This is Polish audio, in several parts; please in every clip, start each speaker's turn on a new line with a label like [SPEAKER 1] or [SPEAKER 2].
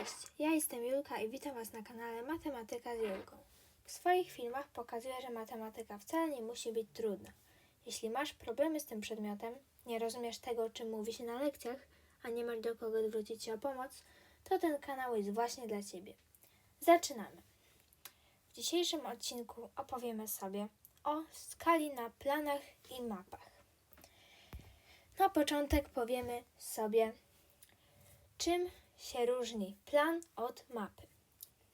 [SPEAKER 1] Cześć, ja jestem Julka i witam Was na kanale Matematyka z Julką. W swoich filmach pokazuję, że matematyka wcale nie musi być trudna. Jeśli masz problemy z tym przedmiotem, nie rozumiesz tego, o czym mówi się na lekcjach, a nie masz do kogo zwrócić się o pomoc, to ten kanał jest właśnie dla Ciebie. Zaczynamy. W dzisiejszym odcinku opowiemy sobie o skali na planach i mapach. Na początek powiemy sobie, czym się różni plan od mapy.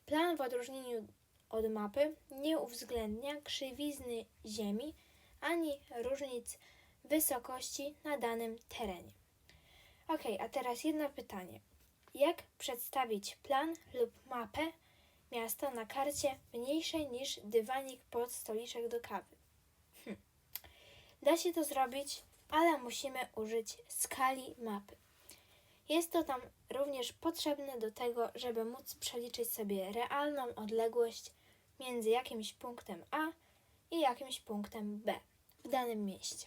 [SPEAKER 1] Plan w odróżnieniu od mapy nie uwzględnia krzywizny Ziemi ani różnic wysokości na danym terenie. Ok, a teraz jedno pytanie. Jak przedstawić plan lub mapę miasta na karcie mniejszej niż dywanik pod stoliczek do kawy? Hm. Da się to zrobić, ale musimy użyć skali mapy. Jest to tam również potrzebne do tego, żeby móc przeliczyć sobie realną odległość między jakimś punktem A i jakimś punktem B w danym mieście.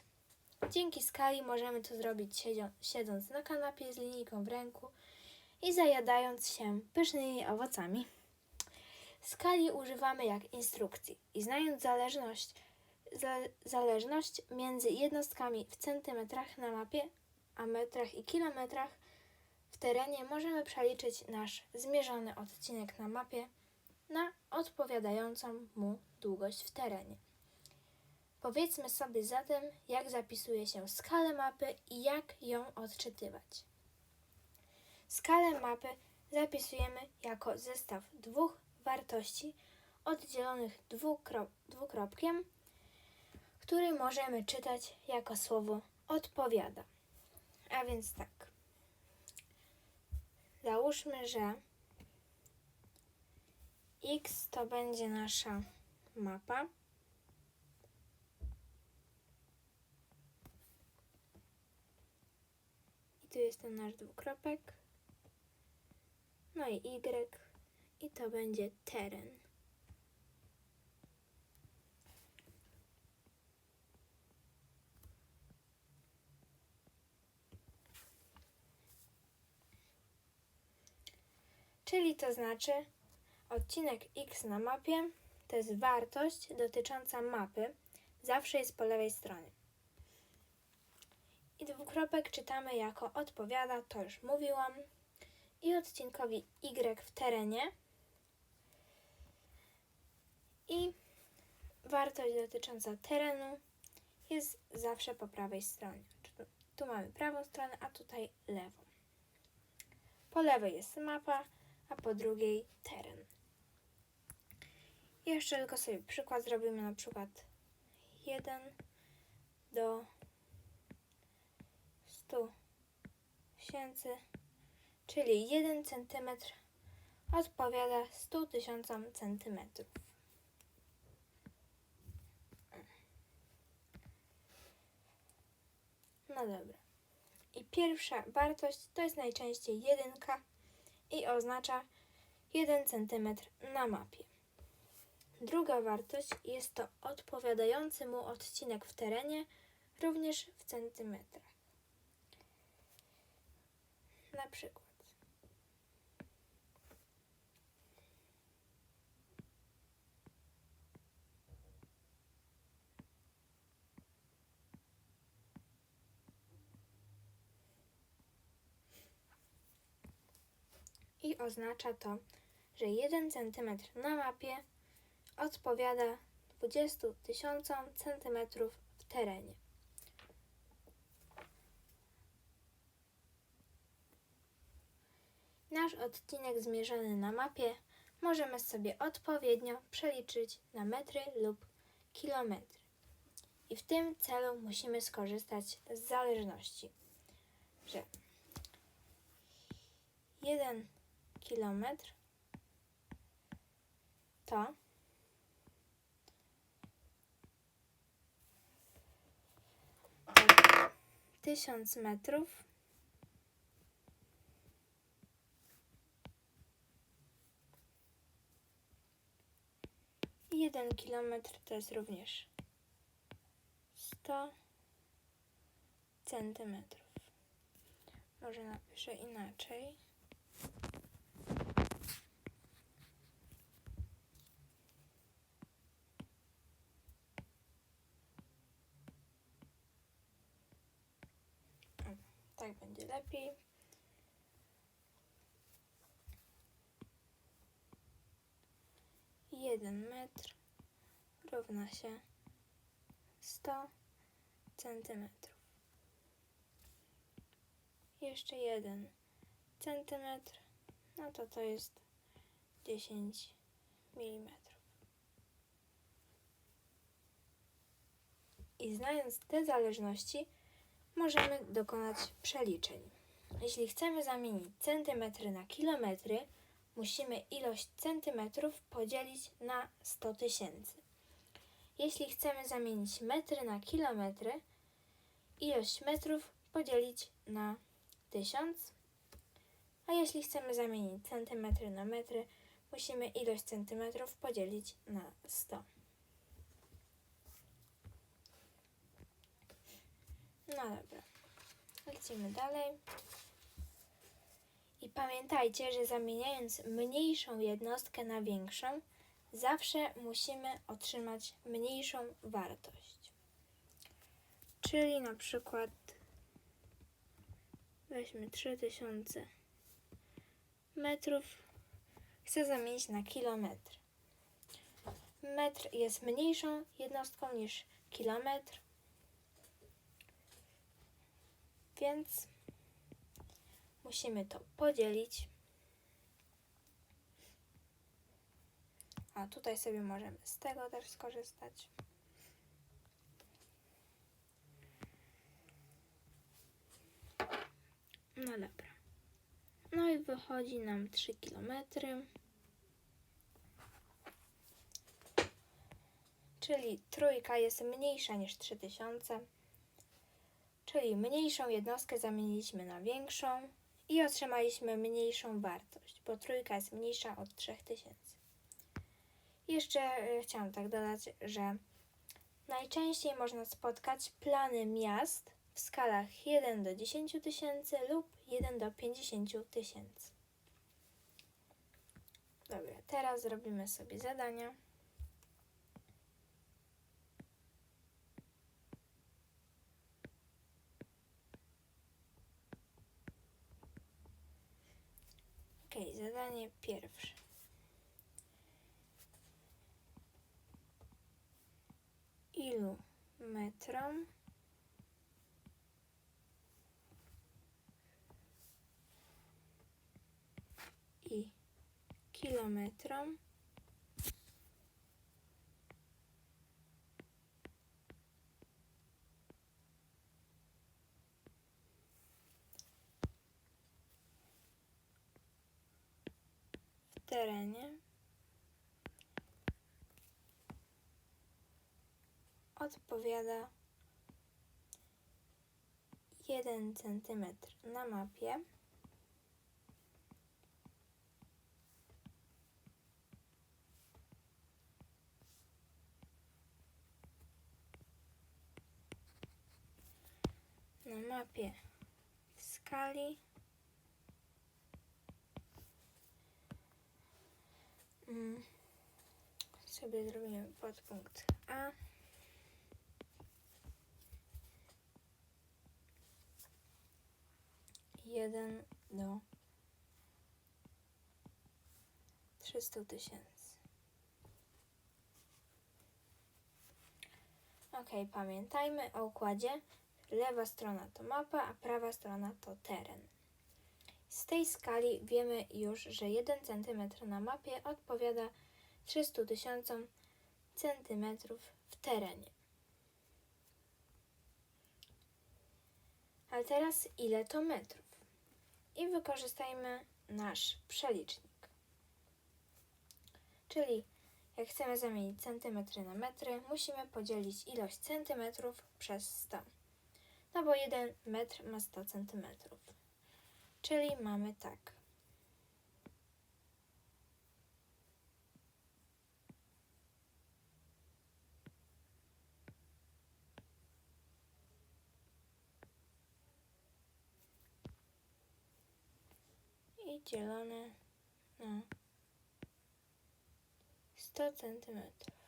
[SPEAKER 1] Dzięki skali możemy to zrobić siedząc na kanapie z linijką w ręku i zajadając się pysznymi owocami. Skali używamy jak instrukcji i znając zależność, za, zależność między jednostkami w centymetrach na mapie, a metrach i kilometrach, w terenie możemy przeliczyć nasz zmierzony odcinek na mapie na odpowiadającą mu długość w terenie. Powiedzmy sobie zatem, jak zapisuje się skalę mapy i jak ją odczytywać. Skalę mapy zapisujemy jako zestaw dwóch wartości oddzielonych dwukro- dwukropkiem, który możemy czytać jako słowo odpowiada. A więc tak. Załóżmy, że x to będzie nasza mapa. I tu jest ten nasz dwukropek. No i y. I to będzie teren. Czyli to znaczy odcinek x na mapie to jest wartość dotycząca mapy, zawsze jest po lewej stronie. I dwukropek czytamy jako odpowiada, to już mówiłam. I odcinkowi y w terenie. I wartość dotycząca terenu jest zawsze po prawej stronie. Tu mamy prawą stronę, a tutaj lewą. Po lewej jest mapa, a po drugiej teren. Jeszcze tylko sobie przykład zrobimy na przykład 1 do 100 tysięcy, czyli 1 cm odpowiada 100 tysiącom centymetrów. No dobra. I pierwsza wartość to jest najczęściej jedynka i oznacza 1 cm na mapie. Druga wartość jest to odpowiadający mu odcinek w terenie, również w centymetrach. Na przykład. I oznacza to, że 1 cm na mapie odpowiada 20 tysiącom centymetrów w terenie. Nasz odcinek zmierzony na mapie możemy sobie odpowiednio przeliczyć na metry lub kilometry. I w tym celu musimy skorzystać z zależności, że 1 kilometr to tysiąc metrów jeden kilometr to jest również 100 centymetrów. Może napiszę inaczej. Będzie lepiej. Jeden metr równa się 100 centymetrów. Jeszcze jeden centymetr, no to to jest 10 milimetrów. I znając te zależności, możemy dokonać przeliczeń. Jeśli chcemy zamienić centymetry na kilometry, musimy ilość centymetrów podzielić na 100 tysięcy. Jeśli chcemy zamienić metry na kilometry, ilość metrów podzielić na 1000. A jeśli chcemy zamienić centymetry na metry, musimy ilość centymetrów podzielić na 100. No dobra, lecimy dalej. I pamiętajcie, że zamieniając mniejszą jednostkę na większą, zawsze musimy otrzymać mniejszą wartość. Czyli na przykład weźmy 3000 metrów, chcę zamienić na kilometr. Metr jest mniejszą jednostką niż kilometr, więc musimy to podzielić. A tutaj sobie możemy z tego też skorzystać. No dobra. No i wychodzi nam 3 km. Czyli trójka jest mniejsza niż 3000. Czyli mniejszą jednostkę zamieniliśmy na większą i otrzymaliśmy mniejszą wartość, bo trójka jest mniejsza od 3000. Jeszcze y, chciałam tak dodać, że najczęściej można spotkać plany miast w skalach 1 do 10 tysięcy lub 1 do 50 tysięcy. Dobra, teraz zrobimy sobie zadania. Zadanie pierwsze. Ilu metrom i kilometrom terenie odpowiada 1 cm na mapie. Na mapie w skali mm, sobie zrobimy podpunkt A. Jeden do 300 tysięcy. Ok, pamiętajmy o układzie. Lewa strona to mapa, a prawa strona to teren. Z tej skali wiemy już, że 1 cm na mapie odpowiada 300 tysiącom centymetrów w terenie. Ale teraz ile to metrów? I wykorzystajmy nasz przelicznik. Czyli jak chcemy zamienić centymetry na metry, musimy podzielić ilość centymetrów przez 100. No bo 1 metr ma 100 centymetrów. Czyli mamy tak. I dzielone na 100 centymetrów.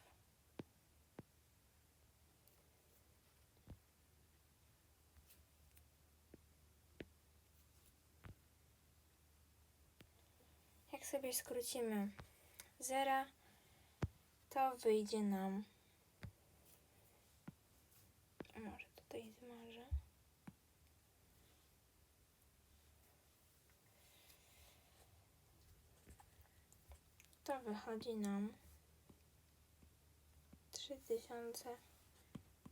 [SPEAKER 1] Jak sobie skrócimy zera, to wyjdzie nam. Może tutaj zmarzę. To wychodzi nam 3000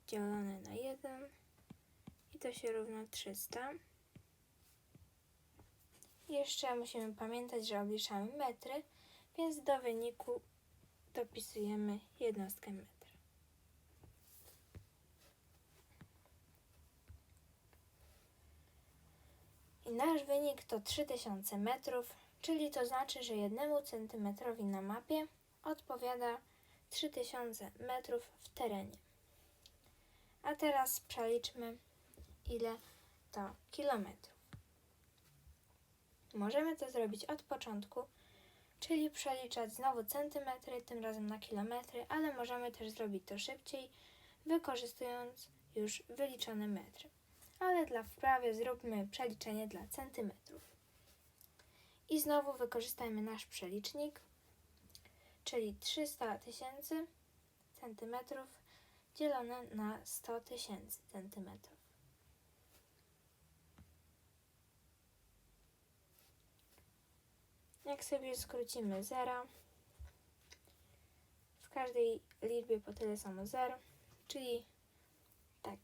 [SPEAKER 1] dzielone na 1 i to się równa 300. Jeszcze musimy pamiętać, że obliczamy metry, więc do wyniku dopisujemy jednostkę metra. I nasz wynik to 3000 metrów, czyli to znaczy, że jednemu centymetrowi na mapie odpowiada 3000 metrów w terenie. A teraz przeliczmy, ile to kilometrów. Możemy to zrobić od początku, czyli przeliczać znowu centymetry, tym razem na kilometry, ale możemy też zrobić to szybciej, wykorzystując już wyliczone metry. Ale dla wprawy zróbmy przeliczenie dla centymetrów. I znowu wykorzystajmy nasz przelicznik, czyli 300 tysięcy centymetrów dzielone na 100 tysięcy centymetrów. Jak sobie skrócimy zera, w każdej liczbie po tyle samo zer, czyli tak.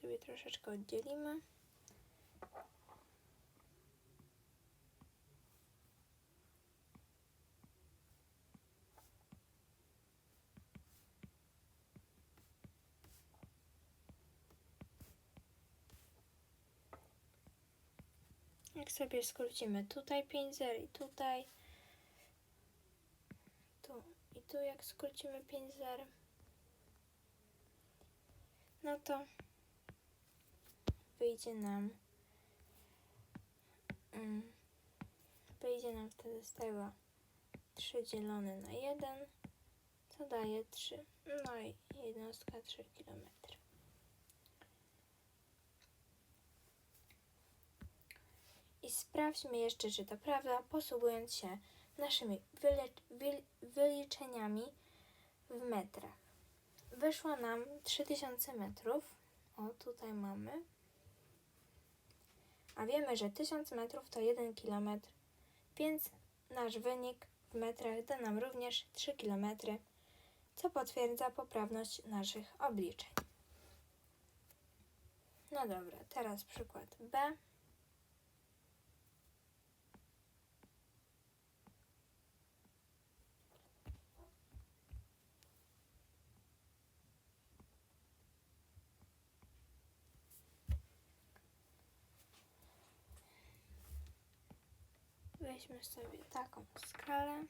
[SPEAKER 1] Sobie troszeczkę oddzielimy. Jak sobie skrócimy tutaj 5 zer i tutaj, tu i tu jak skrócimy 5 zer, no to wyjdzie nam mm, wyjdzie nam wtedy z tego 3 dzielone na 1, co daje 3. No i jednostka 3 km. Sprawdźmy jeszcze, czy to prawda, posługując się naszymi wyliczeniami w metrach. Wyszło nam 3000 metrów. O, tutaj mamy. A wiemy, że 1000 metrów to 1 km, więc nasz wynik w metrach da nam również 3 km, co potwierdza poprawność naszych obliczeń. No dobra, teraz przykład B. Weźmy sobie taką skalę.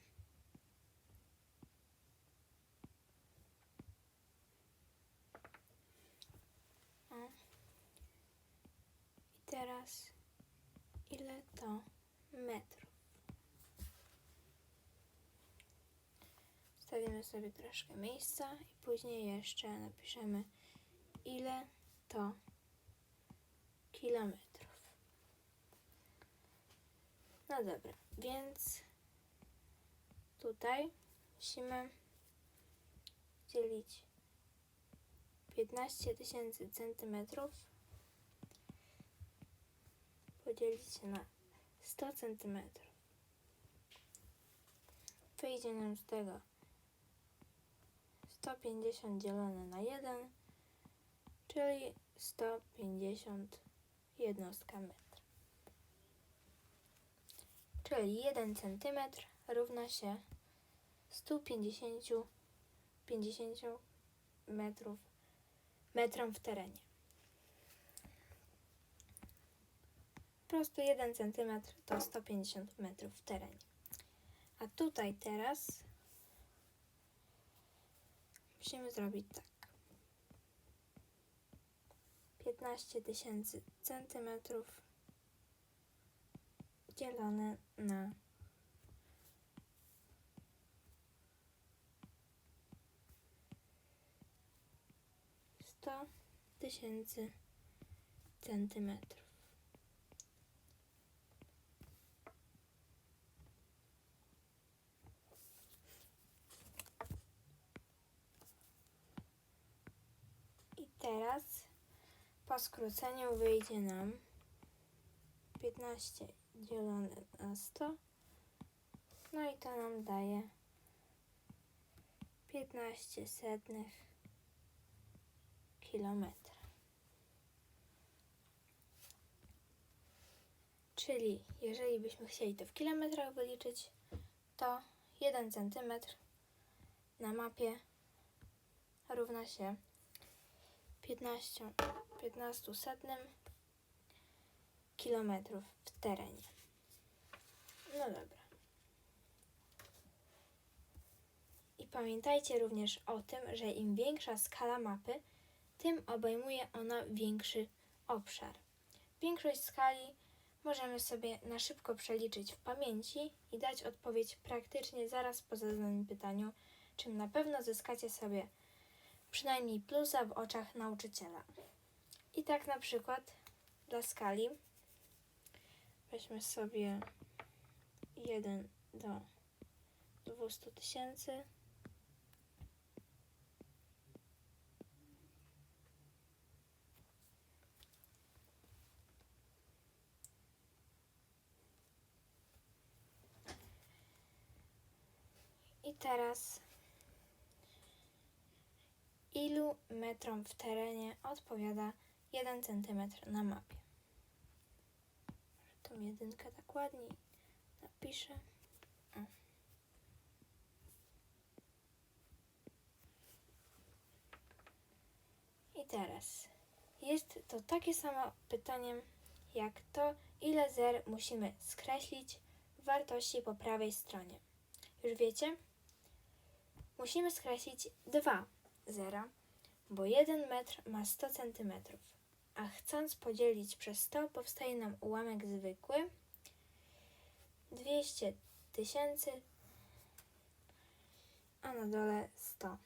[SPEAKER 1] O. I teraz ile to metrów? Stawimy sobie troszkę miejsca i później jeszcze napiszemy ile to kilometrów. No dobra, więc tutaj musimy dzielić 15 tysięcy centymetrów podzielić na 100 centymetrów. Wyjdzie nam z tego 150 dzielone na 1, czyli 150 jednostka metra. Czyli 1 cm równa się 150 50 metrów metrom w terenie. Po prostu 1 cm to 150 metrów w terenie. A tutaj teraz musimy zrobić tak. 15 tysięcy centymetrów podzielone na sto tysięcy centymetrów. I teraz po skróceniu wyjdzie nam piętnaście dzielone na 100. No i to nam daje 15 setnych kilometra. Czyli jeżeli byśmy chcieli to w kilometrach wyliczyć, to 1 cm na mapie równa się 15, 15 setnym kilometrów w terenie. No dobra. I pamiętajcie również o tym, że im większa skala mapy, tym obejmuje ona większy obszar. Większość skali możemy sobie na szybko przeliczyć w pamięci i dać odpowiedź praktycznie zaraz po zadanym pytaniu, czym na pewno zyskacie sobie przynajmniej plusa w oczach nauczyciela. I tak na przykład dla skali weźmy sobie 1 do 200 tysięcy. I teraz ilu metrom w terenie odpowiada 1 cm na mapie? Tą jedynkę tak ładniej napiszę. O. I teraz jest to takie samo pytanie jak to, ile zer musimy skreślić wartości po prawej stronie. Już wiecie? Musimy skreślić dwa zera, bo 1 metr ma 100 cm, a chcąc podzielić przez 100 powstaje nam ułamek zwykły 200 tysięcy, a na dole 100.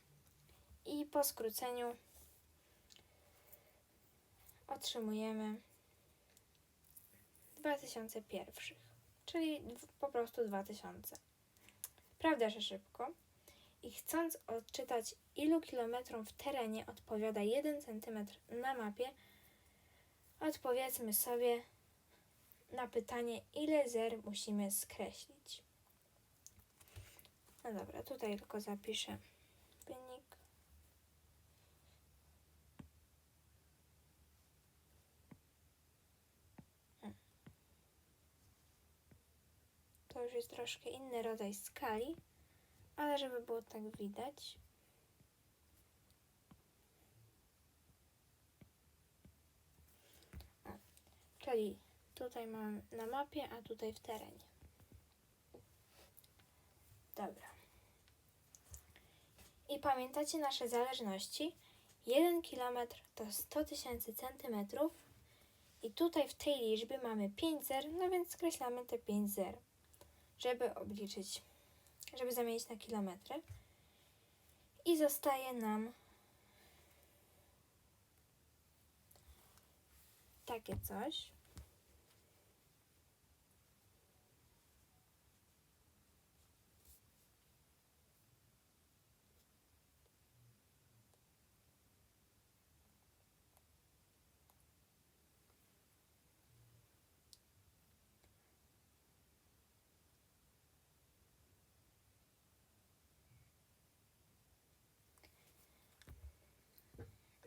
[SPEAKER 1] I po skróceniu otrzymujemy 2000 pierwszych, czyli po prostu 2000. Prawda, że szybko? I chcąc odczytać, ilu kilometrom w terenie odpowiada 1 cm na mapie, odpowiedzmy sobie na pytanie, ile zer musimy skreślić. No dobra, tutaj tylko zapiszę wynik. Hmm. To już jest troszkę inny rodzaj skali, ale żeby było tak widać. Czyli tutaj mam na mapie, a tutaj w terenie. Dobra. I pamiętacie nasze zależności? 1 km to 100 tysięcy centymetrów i tutaj w tej liczbie mamy 5 zer, no więc skreślamy te 5 zer, żeby obliczyć, żeby zamienić na kilometry. I zostaje nam takie coś.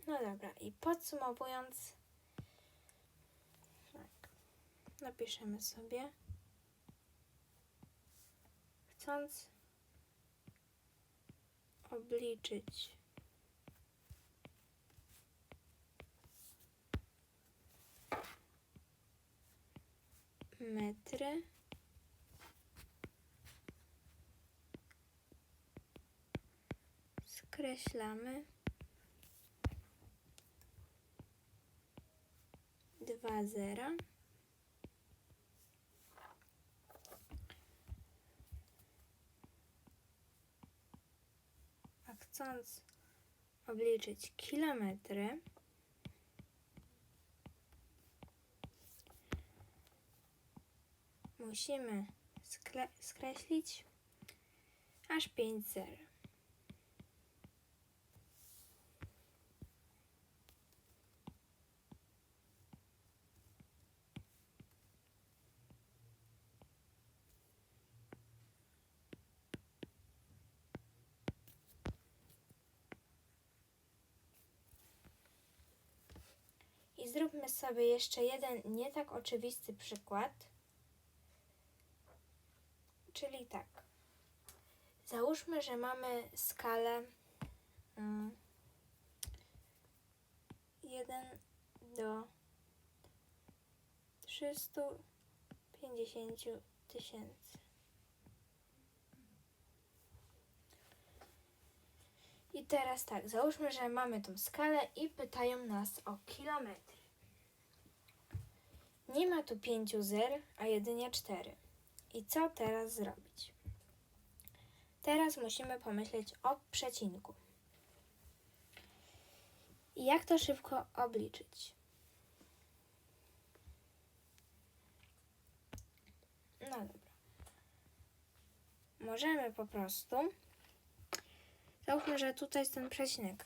[SPEAKER 1] No dobra, i podsumowując, tak, napiszemy sobie, chcąc obliczyć. Metry, skreślamy dwa zera. A chcąc obliczyć kilometry, musimy skreślić aż 5 zer. Zróbmy sobie jeszcze jeden nie tak oczywisty przykład. Czyli tak. Załóżmy, że mamy skalę mm, 1 do 350 tysięcy. I teraz tak, załóżmy, że mamy tą skalę i pytają nas o kilometry. Nie ma tu pięciu zer, a jedynie cztery. I co teraz zrobić? Teraz musimy pomyśleć o przecinku. I jak to szybko obliczyć? No dobra. Możemy po prostu. Załóżmy, że tutaj jest ten przecinek.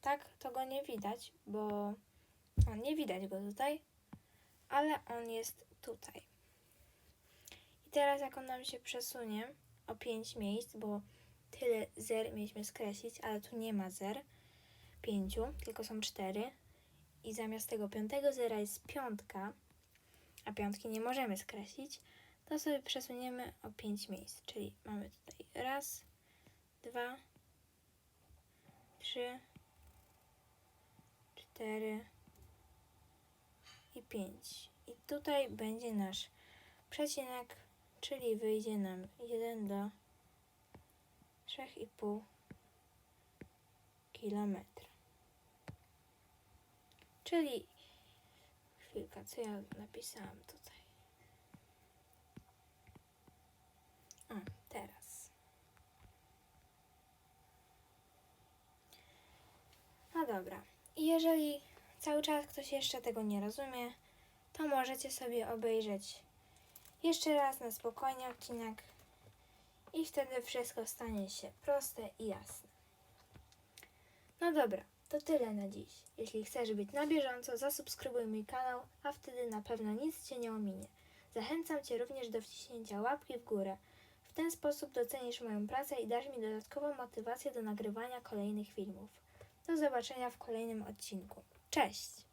[SPEAKER 1] Tak, to go nie widać, bo nie widać go tutaj, ale on jest tutaj. I teraz jak on nam się przesunie o 5 miejsc, bo tyle zer mieliśmy skreślić, ale tu nie ma zer, 5, tylko są 4 i zamiast tego piątego zera jest piątka, a piątki nie możemy skreślić, to sobie przesuniemy o 5 miejsc, czyli mamy tutaj raz, dwa, trzy, cztery i pięć. I tutaj będzie nasz przecinek, czyli wyjdzie nam 1 do 3,5 kilometra. Czyli chwilka, co ja napisałam tutaj? O, teraz. No dobra. I jeżeli cały czas ktoś jeszcze tego nie rozumie, to możecie sobie obejrzeć jeszcze raz na spokojnie odcinek i wtedy wszystko stanie się proste i jasne. No dobra, to tyle na dziś. Jeśli chcesz być na bieżąco, zasubskrybuj mój kanał, a wtedy na pewno nic Cię nie ominie. Zachęcam Cię również do wciśnięcia łapki w górę. W ten sposób docenisz moją pracę i dasz mi dodatkową motywację do nagrywania kolejnych filmów. Do zobaczenia w kolejnym odcinku. Cześć!